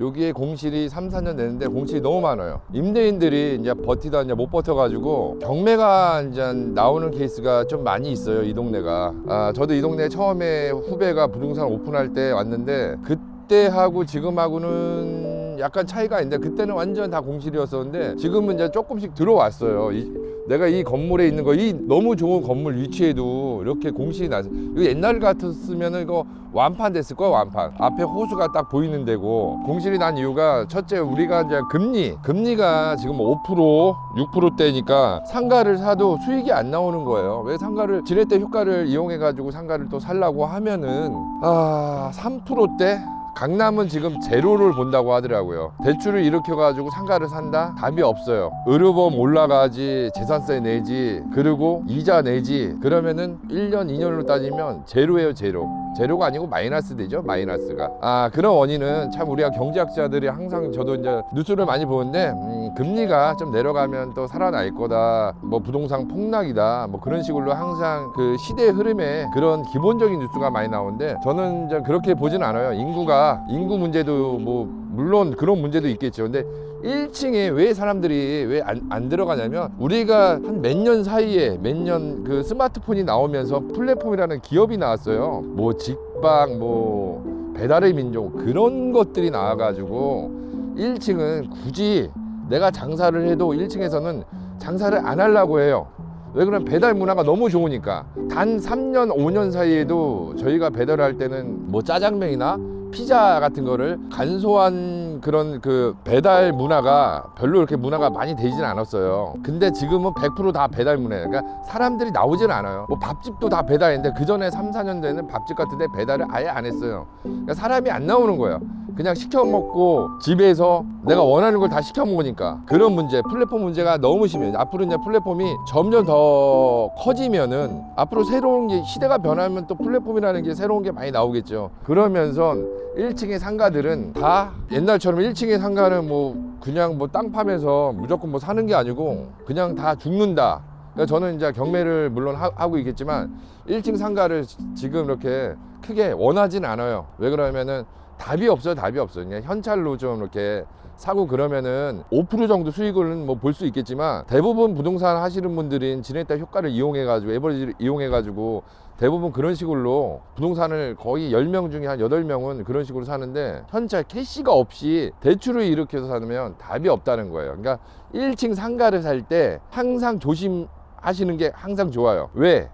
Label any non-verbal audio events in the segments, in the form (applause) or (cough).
여기에 공실이 3, 4년 됐는데 공실이 너무 많아요. 임대인들이 이제 버티다 이제 못 버텨가지고 경매가 이제 나오는 케이스가 좀 많이 있어요. 이 동네가. 아, 저도 이 동네 처음에 후배가 부동산 오픈할 때 왔는데 그때하고 지금하고는 약간 차이가 있는데 그때는 완전 다 공실이었었는데 지금은 이제 조금씩 들어왔어요. 이, 내가 이 건물에 있는 거, 이 너무 좋은 건물 위치에도 이렇게 공실이 나서 이거 옛날 같았으면 이거 완판 됐을 거야 완판. 앞에 호수가 딱 보이는 데고 공실이 난 이유가 첫째 우리가 이제 금리, 금리가 지금 5% 6%대니까 상가를 사도 수익이 안 나오는 거예요. 왜 상가를 지렛대 효과를 이용해 가지고 상가를 또 살라고 하면은 아 3%대 강남은 지금 제로를 본다고 하더라고요. 대출을 일으켜가지고 상가를 산다? 답이 없어요. 의료보험 올라가지, 재산세 내지, 그리고 이자 내지, 그러면은 1년, 2년으로 따지면 제로예요, 제로. 제로가 아니고 마이너스 되죠, 마이너스가. 아, 그런 원인은 참 우리가 경제학자들이 항상 저도 이제 뉴스를 많이 보는데, 음, 금리가 좀 내려가면 또 살아날 거다, 뭐 부동산 폭락이다, 뭐 그런 식으로 항상 그 시대의 흐름에 그런 기본적인 뉴스가 많이 나오는데, 저는 이제 그렇게 보진 않아요. 인구가 인구 문제도 뭐 물론 그런 문제도 있겠죠. 근데 1층에 왜 사람들이 왜 안 안 들어가냐면 우리가 한 몇 년 사이에 몇 년 그 스마트폰이 나오면서 플랫폼이라는 기업이 나왔어요. 뭐 직방 뭐 배달의 민족 그런 것들이 나와가지고 1층은 굳이 내가 장사를 해도 1층에서는 장사를 안 하려고 해요. 왜 그러면 배달 문화가 너무 좋으니까 단 3년 5년 사이에도 저희가 배달할 때는 뭐 짜장면이나 피자 같은 거를 간소한 그런 그 배달 문화가 별로 이렇게 문화가 많이 되진 않았어요. 근데 지금은 100%다 배달 문화예요. 그러니까 사람들이 나오진 않아요. 뭐 밥집도 다 배달인데 그 전에 3, 4년 전에는 밥집 같은 데 배달을 아예 안 했어요. 그러니까 사람이 안 나오는 거예요. 그냥 시켜 먹고 집에서 내가 원하는 걸 다 시켜 먹으니까 그런 문제 플랫폼 문제가 너무 심해요. 앞으로 이제 플랫폼이 점점 더 커지면은 앞으로 새로운 게 시대가 변하면 또 플랫폼이라는 게 새로운 게 많이 나오겠죠. 그러면서 1층의 상가들은 다 옛날처럼 1층의 상가는 뭐 그냥 뭐 땅 파면서 무조건 뭐 사는 게 아니고 그냥 다 죽는다. 그러니까 저는 이제 경매를 물론 하, 하고 있겠지만 1층 상가를 지- 지금 이렇게 크게 원하진 않아요. 왜 그러냐면은 답이 없어요 답이 없어요. 그냥 현찰로 좀 이렇게 사고 그러면은 5% 정도 수익은 뭐 볼 수 있겠지만 대부분 부동산 하시는 분들은 지냈다 효과를 이용해 가지고 에버리지를 이용해 가지고 대부분 그런 식으로 부동산을 거의 10명 중에 한 8명은 그런 식으로 사는데 현찰 캐시가 없이 대출을 일으켜서 사면 답이 없다는 거예요. 그러니까 1층 상가를 살 때 항상 조심하시는 게 항상 좋아요. 왜?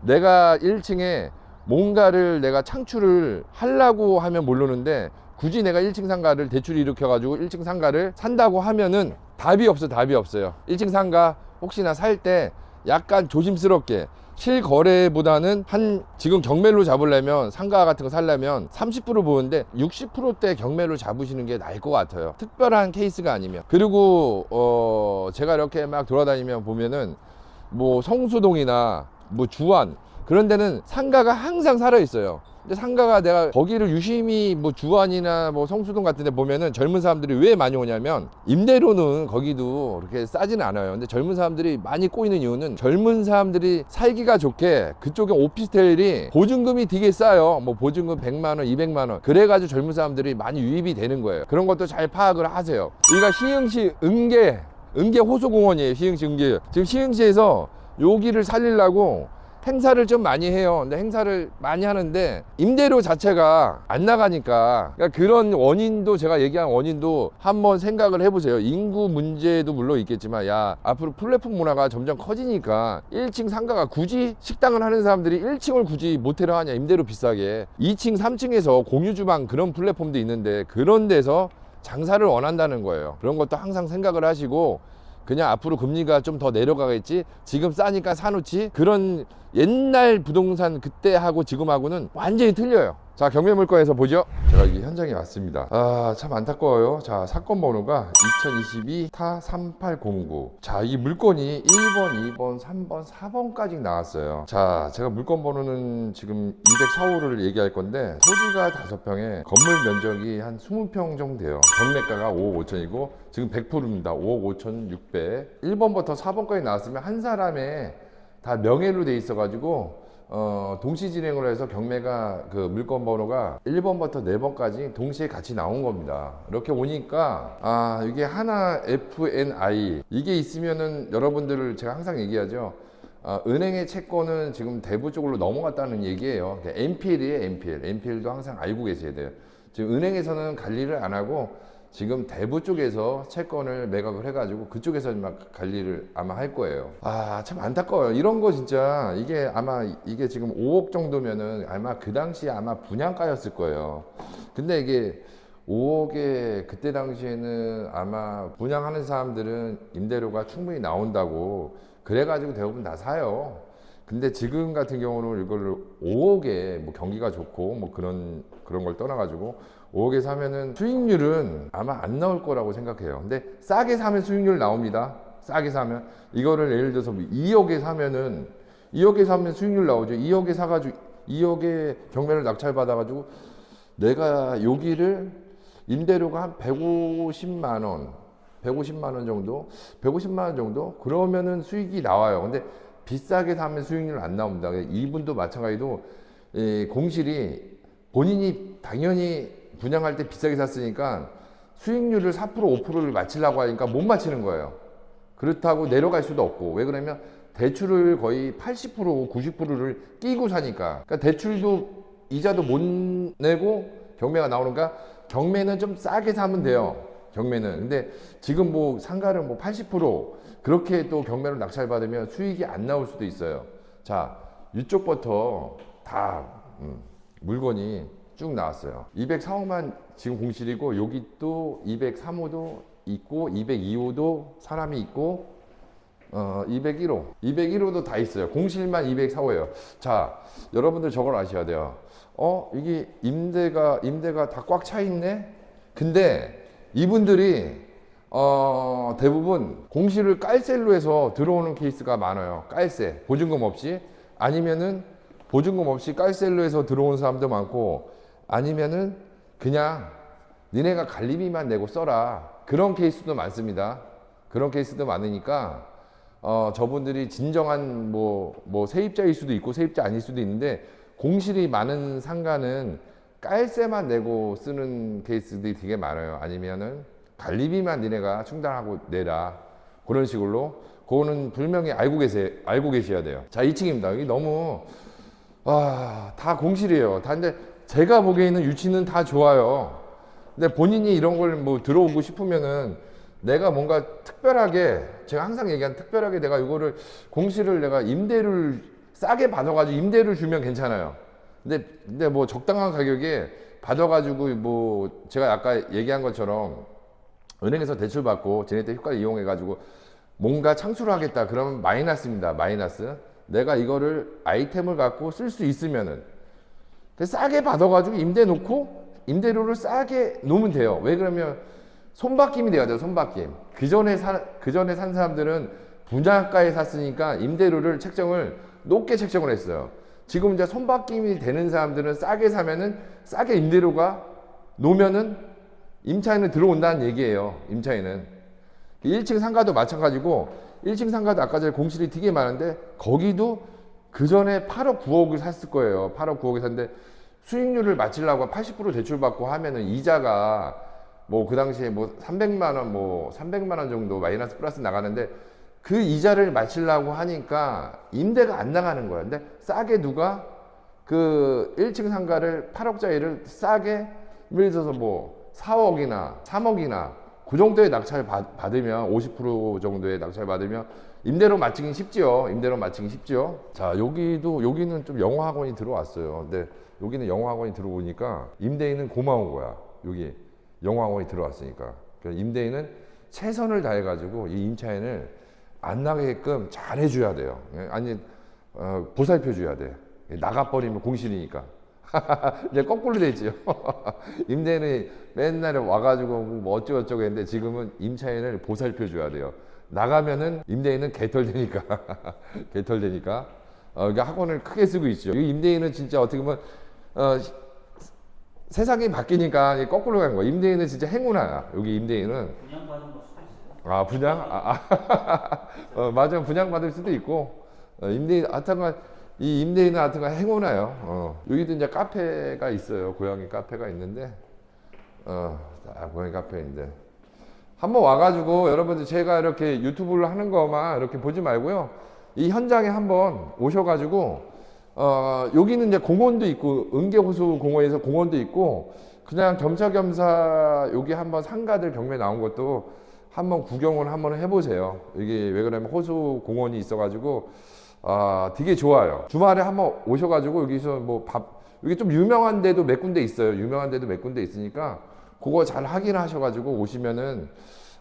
내가 1층에 뭔가를 내가 창출을 하려고 하면 모르는데 굳이 내가 1층 상가를 대출 일으켜 가지고 1층 상가를 산다고 하면은 답이 없어 답이 없어요. 1층 상가 혹시나 살 때 약간 조심스럽게 실거래보다는 한 지금 경매로 잡으려면 상가 같은 거 살려면 30% 보는데 60%대 경매로 잡으시는 게 나을 것 같아요. 특별한 케이스가 아니면. 그리고 어 제가 이렇게 막 돌아다니면 보면은 뭐 성수동이나 뭐 주안 그런 데는 상가가 항상 살아 있어요. 근데 상가가 내가 거기를 유심히 뭐 주안이나 뭐 성수동 같은 데 보면은 젊은 사람들이 왜 많이 오냐면 임대료는 거기도 그렇게 싸지는 않아요. 근데 젊은 사람들이 많이 꼬이는 이유는 젊은 사람들이 살기가 좋게 그쪽에 오피스텔이 보증금이 되게 싸요. 뭐 보증금 100만 원, 200만 원. 그래 가지고 젊은 사람들이 많이 유입이 되는 거예요. 그런 것도 잘 파악을 하세요. 여기가 시흥시 은계 은계 호수공원이에요. 시흥시 은계. 지금 시흥시에서 여기를 살리려고 행사를 좀 많이 해요. 근데 행사를 많이 하는데 임대료 자체가 안 나가니까 그러니까 그런 원인도 제가 얘기한 원인도 한번 생각을 해보세요. 인구 문제도 물론 있겠지만 야 앞으로 플랫폼 문화가 점점 커지니까 1층 상가가 굳이 식당을 하는 사람들이 1층을 굳이 모텔을 하냐 임대료 비싸게 2층 3층에서 공유 주방 그런 플랫폼도 있는데 그런 데서 장사를 원한다는 거예요. 그런 것도 항상 생각을 하시고 그냥 앞으로 금리가 좀 더 내려가겠지 지금 싸니까 사놓지 그런 옛날 부동산 그때하고 지금하고는 완전히 틀려요. 자 경매 물건에서 보죠. 제가 이 현장에 왔습니다. 아 참 안타까워요. 자 사건 번호가 2022 타 3809 자 이 물건이 1번 2번 3번 4번까지 나왔어요. 자 제가 물건 번호는 지금 204호를 얘기할 건데 토지가 5평에 건물 면적이 한 20평 정도 돼요. 경매가가 5억 5천이고 지금 100%입니다. 5억 5천 6백. 1번부터 4번까지 나왔으면 한 사람의 다 명예로 돼 있어가지고 어, 동시 진행을 해서 경매가 그 물건 번호가 1번부터 4번까지 동시에 같이 나온 겁니다. 이렇게 오니까 아 이게 하나 FNI 이게 있으면은 여러분들을 제가 항상 얘기하죠. 아, 은행의 채권은 지금 대부 쪽으로 넘어갔다는 얘기예요. NPL이에요, NPL. NPL도 항상 알고 계셔야 돼요. 지금 은행에서는 관리를 안 하고 지금 대부 쪽에서 채권을 매각을 해가지고 그쪽에서 막 관리를 아마 할 거예요. 아, 참 안타까워요. 이런 거 진짜 이게 아마 이게 지금 5억 정도면은 아마 그 당시에 아마 분양가였을 거예요. 근데 이게 5억에 그때 당시에는 아마 분양하는 사람들은 임대료가 충분히 나온다고 그래가지고 대부분 다 사요. 근데 지금 같은 경우는 이거를 5억에 뭐 경기가 좋고 뭐 그런 그런 걸 떠나가지고 5억에 사면은 수익률은 아마 안 나올 거라고 생각해요. 근데 싸게 사면 수익률 나옵니다. 싸게 사면 이거를 예를 들어서 2억에 사면은 2억에 사면 수익률 나오죠. 2억에 사가지고 2억에 경매를 낙찰 받아가지고 내가 여기를 임대료가 한 150만 원, 150만 원 정도, 150만 원 정도 그러면은 수익이 나와요. 근데 비싸게 사면 수익률 안 나옵니다. 이분도 마찬가지로 이 공실이 본인이 당연히 분양할 때 비싸게 샀으니까 수익률을 4% 5%를 맞추려고 하니까 못 맞추는 거예요. 그렇다고 내려갈 수도 없고 왜 그러냐면 대출을 거의 80% 90%를 끼고 사니까 그러니까 대출도 이자도 못 내고 경매가 나오니까 경매는 좀 싸게 사면 돼요. 경매는 근데 지금 뭐 상가를 뭐 80% 그렇게 또 경매로 낙찰 받으면 수익이 안 나올 수도 있어요. 자 이쪽부터 다 음, 물건이 쭉 나왔어요. 204호만 지금 공실이고 여기 또 203호도 있고 202호도 사람이 있고 어 201호, 201호도 다 있어요. 공실만 204호예요. 자, 여러분들 저걸 아셔야 돼요. 어 이게 임대가 임대가 다 꽉 차 있네. 근데 이분들이 어 대부분 공실을 깔셀로 해서 들어오는 케이스가 많아요. 깔세 보증금 없이 아니면은 보증금 없이 깔셀로 해서 들어온 사람도 많고 아니면은 그냥 니네가 관리비만 내고 써라 그런 케이스도 많습니다. 그런 케이스도 많으니까 어, 저분들이 진정한 뭐, 뭐 세입자일 수도 있고 세입자 아닐 수도 있는데 공실이 많은 상가는 깔세만 내고 쓰는 케이스들이 되게 많아요. 아니면은 관리비만 니네가 충당하고 내라 그런 식으로 그거는 분명히 알고 계세요. 알고 계셔야 돼요. 자, 2층입니다. 여기 너무 와, 다 공실이에요. 다 근데 제가 보기에는 유치는 다 좋아요. 근데 본인이 이런 걸 뭐 들어오고 싶으면은 내가 뭔가 특별하게 제가 항상 얘기한 특별하게 내가 이거를 공실을 내가 임대를 싸게 받아가지고 임대를 주면 괜찮아요. 근데 근데 뭐 적당한 가격에 받아가지고 뭐 제가 아까 얘기한 것처럼 은행에서 대출 받고 제네트 효과를 이용해가지고 뭔가 창출을 하겠다 그러면 마이너스입니다. 마이너스. 내가 이거를 아이템을 갖고 쓸 수 있으면은 싸게 받아가지고 임대 놓고 임대료를 싸게 놓으면 돼요. 왜 그러면 손바뀜이 돼야 돼요. 손바뀜. 그 전에 사그 전에 산 사람들은 분양가에 샀으니까 임대료를 책정을 높게 책정을 했어요. 지금 이제 손바뀜이 되는 사람들은 싸게 사면은 싸게 임대료가 놓으면은 임차인은 들어온다는 얘기예요. 임차인은 1층 상가도 마찬가지고 1층 상가도 아까 전에 공실이 되게 많은데 거기도 그 전에 8억 9억을 샀을 거예요. 8억 9억을 샀는데 수익률을 맞추려고 80% 대출 받고 하면은 이자가 뭐 그 당시에 뭐 300만 원 뭐 300만 원 정도 마이너스 플러스 나가는데 그 이자를 맞추려고 하니까 임대가 안 나가는 거예요. 근데 싸게 누가 그 1층 상가를 8억짜리를 싸게 예를 들어서 뭐 4억이나 3억이나 그 정도의 낙찰 받, 받으면 50% 정도의 낙찰 받으면 임대료 맞추기 쉽지요. 임대료 맞추기 쉽지요. 자 여기도 여기는 좀 영어 학원이 들어왔어요. 근데 여기는 영어 학원이 들어오니까 임대인은 고마운 거야. 여기 영어 학원이 들어왔으니까. 그러니까 임대인은 최선을 다해 가지고 이 임차인을 안 나게끔 잘 해줘야 돼요. 아니 어, 보살펴 줘야 돼. 나가버리면 공실이니까. (laughs) 이제 거꾸로 되지요. (laughs) 임대인이 맨날에 와가지고 뭐 어쩌고저쩌고 했는데 지금은 임차인을 보살펴 줘야 돼요. 나가면은 임대인은 개털되니까. (laughs) 개털되니까. 어, 그러니까 학원을 크게 쓰고 있죠. 이 임대인은 진짜 어떻게 보면, 어, 세상이 바뀌니까 거꾸로 간 거야. 임대인은 진짜 행운아야. 여기 임대인은. 아, 분양? 아, 아. (laughs) 어, 맞아. 분양 받을 수도 있고. 어, 임대인, 하여튼간 이 임대인 같은 거 행오나요. 어. 여기도 이제 카페가 있어요. 고양이 카페가 있는데, 어, 아, 고양이 카페인데. 한번 와가지고 여러분들 제가 이렇게 유튜브를 하는 거만 이렇게 보지 말고요. 이 현장에 한번 오셔가지고, 어, 여기는 이제 공원도 있고, 은계호수 공원에서 공원도 있고, 그냥 겸사겸사 여기 한번 상가들 경매 나온 것도 한번 구경을 한번 해보세요. 이게 왜 그러냐면 호수 공원이 있어가지고, 아, 되게 좋아요. 주말에 한번 오셔가지고 여기서 뭐 밥, 여기 좀 유명한 데도 몇 군데 있어요. 유명한 데도 몇 군데 있으니까 그거 잘 확인하셔가지고 오시면은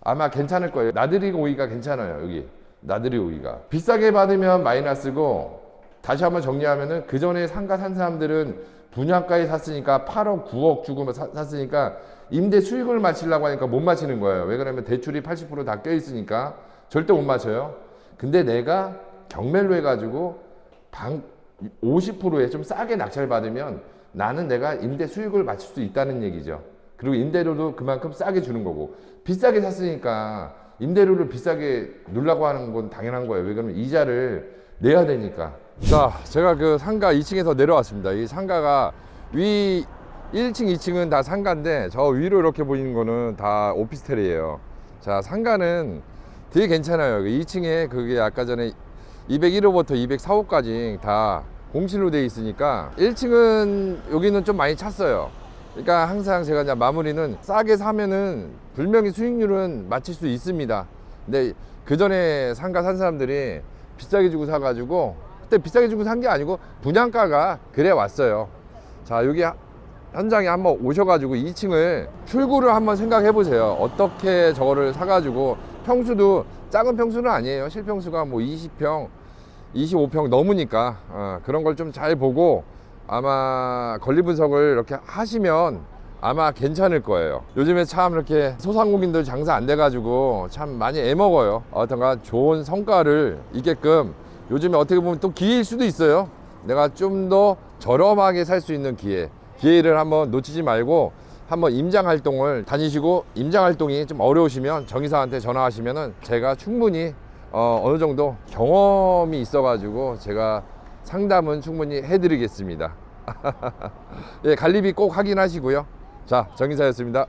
아마 괜찮을 거예요. 나들이 오기가 괜찮아요. 여기 나들이 오기가 비싸게 받으면 마이너스고 다시 한번 정리하면은 그 전에 상가 산 사람들은 분양가에 샀으니까 8억, 9억 주고 사- 샀으니까 임대 수익을 맞추려고 하니까 못 맞히는 거예요. 왜 그러냐면 대출이 80%다 껴 있으니까 절대 못 맞춰요. 근데 내가 경매로 해가지고 방 50%에 좀 싸게 낙찰 받으면 나는 내가 임대 수익을 맞출 수 있다는 얘기죠. 그리고 임대료도 그만큼 싸게 주는 거고 비싸게 샀으니까 임대료를 비싸게 누려고 하는 건 당연한 거예요. 왜 그러면 이자를 내야 되니까. 자, 제가 그 상가 2층에서 내려왔습니다. 이 상가가 위 1층, 2층은 다 상가인데 저 위로 이렇게 보이는 거는 다 오피스텔이에요. 자, 상가는 되게 괜찮아요. 2층에 그게 아까 전에 201호부터 204호까지 다 공실로 돼 있으니까 1층은 여기는 좀 많이 찼어요. 그러니까 항상 제가 이제 마무리는 싸게 사면은 분명히 수익률은 맞출 수 있습니다. 근데 그 전에 상가 산 사람들이 비싸게 주고 사가지고 그때 비싸게 주고 산 게 아니고 분양가가 그래 왔어요. 자 여기 하- 현장에 한번 오셔가지고 2층을 출구를 한번 생각해 보세요. 어떻게 저거를 사가지고 평수도 작은 평수는 아니에요. 실평수가 뭐 20평, 25평 넘으니까 어, 그런 걸 좀 잘 보고 아마 권리 분석을 이렇게 하시면 아마 괜찮을 거예요. 요즘에 참 이렇게 소상공인들 장사 안 돼가지고 참 많이 애먹어요. 어떤가 좋은 성과를 있게끔 요즘에 어떻게 보면 또 기회일 수도 있어요. 내가 좀 더 저렴하게 살 수 있는 기회. 기회를 한번 놓치지 말고 한번 임장 활동을 다니시고 임장 활동이 좀 어려우시면 정의사한테 전화하시면은 제가 충분히 어, 어느 정도 경험이 있어가지고 제가 상담은 충분히 해드리겠습니다. (laughs) 예, 관리비 꼭 확인하시고요. 자, 정의사였습니다.